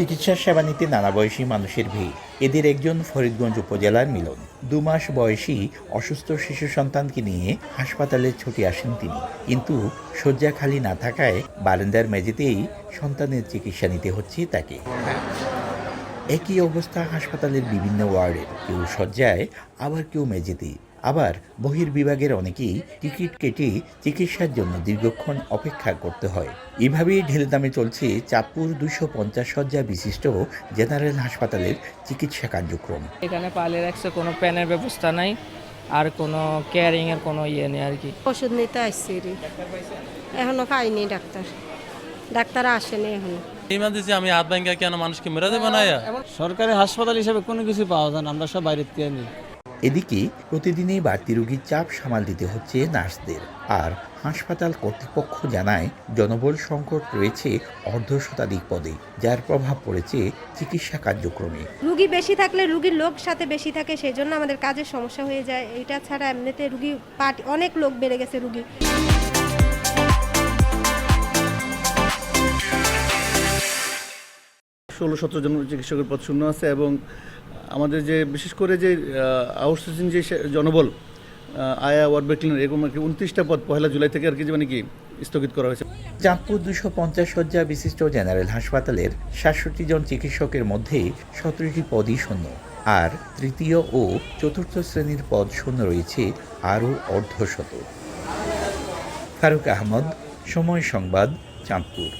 চিকিৎসা সেবা নিতে নানা বয়সী মানুষের ভিড়। এদের একজন ফরিদগঞ্জ উপজেলার মিলন। দু মাস বয়সী অসুস্থ শিশু সন্তানকে নিয়ে হাসপাতালে ছুটে আসেন তিনি। কিন্তু শয্যা খালি না থাকায় বারান্দার মেঝেতেই সন্তানের চিকিৎসা নিতে হচ্ছে তাকে। একই অবস্থা হাসপাতালের বিভিন্ন ওয়ার্ডের। কেউ শয্যায়, আবার কেউ মেঝেতে আবার বহির্বিভাগের অনেকেই টিকিট কেটে চিকিৎসার জন্য দীর্ঘক্ষণ অপেক্ষা করতে হয়। এভাবেই ঢেলে দামে চলছে চাঁদপুর দুশো পঞ্চাশ শয্যা বিশিষ্ট জেনারেল হাসপাতালের চিকিৎসা কার্যক্রম। এখানে পালের রাখছে কোনো প্যানের ব্যবস্থা নাই আর কোনো কেয়ারিং এর কোনো ইয়ে নেই আর কি। ওষুধ নিতে আসছি এখনও পাইনি ডাক্তার। ডাক্তার আসেনি এখনও। ইমার্জেন্সি আমি হাত ভাঙ্গা কেন মানুষকে মেরে দেবো না সরকারি হাসপাতাল হিসেবে কোনো কিছু পাওয়া যায় না আমরা সব বাইরের থেকে নিই। এদিকে প্রতিদিনই বাড়তি রোগীর চাপ সামাল দিতে হচ্ছে নার্সদের। আর হাসপাতাল কর্তৃপক্ষ জানায় জনবল সংকট রয়েছে অর্ধ শতাধিক পদে যার প্রভাব পড়েছে চিকিৎসা কার্যক্রমে। রুগী বেশি থাকলে রুগীর লোক সাথে বেশি থাকে সেই জন্য আমাদের কাজের সমস্যা হয়ে যায়। এটা ছাড়া এমনিতে রুগী পাট অনেক লোক বেড়ে গেছে রুগী। ষোলো সতেরো জন চিকিৎসকের পদ শূন্য আছে এবং আমাদের যে, বিশেষ করে যে আউটসোর্সিং যে জনবল আয়া ওয়ার্ড ক্লিনার এরকম আর কি, উনত্রিশটা পদ পয়লা জুলাই থেকে আর কি মানে কি স্থগিত করা হয়েছে। চাঁদপুর দুশো পঞ্চাশ শয্যা বিশিষ্ট জেনারেল হাসপাতালের সাতষট্টি জন চিকিৎসকের মধ্যে সতেরোটি পদই শূন্য, আর তৃতীয় ও চতুর্থ শ্রেণির পদ শূন্য রয়েছে আরও অর্ধশত। ফারুক আহমদ, সময় সংবাদ চাঁদপুর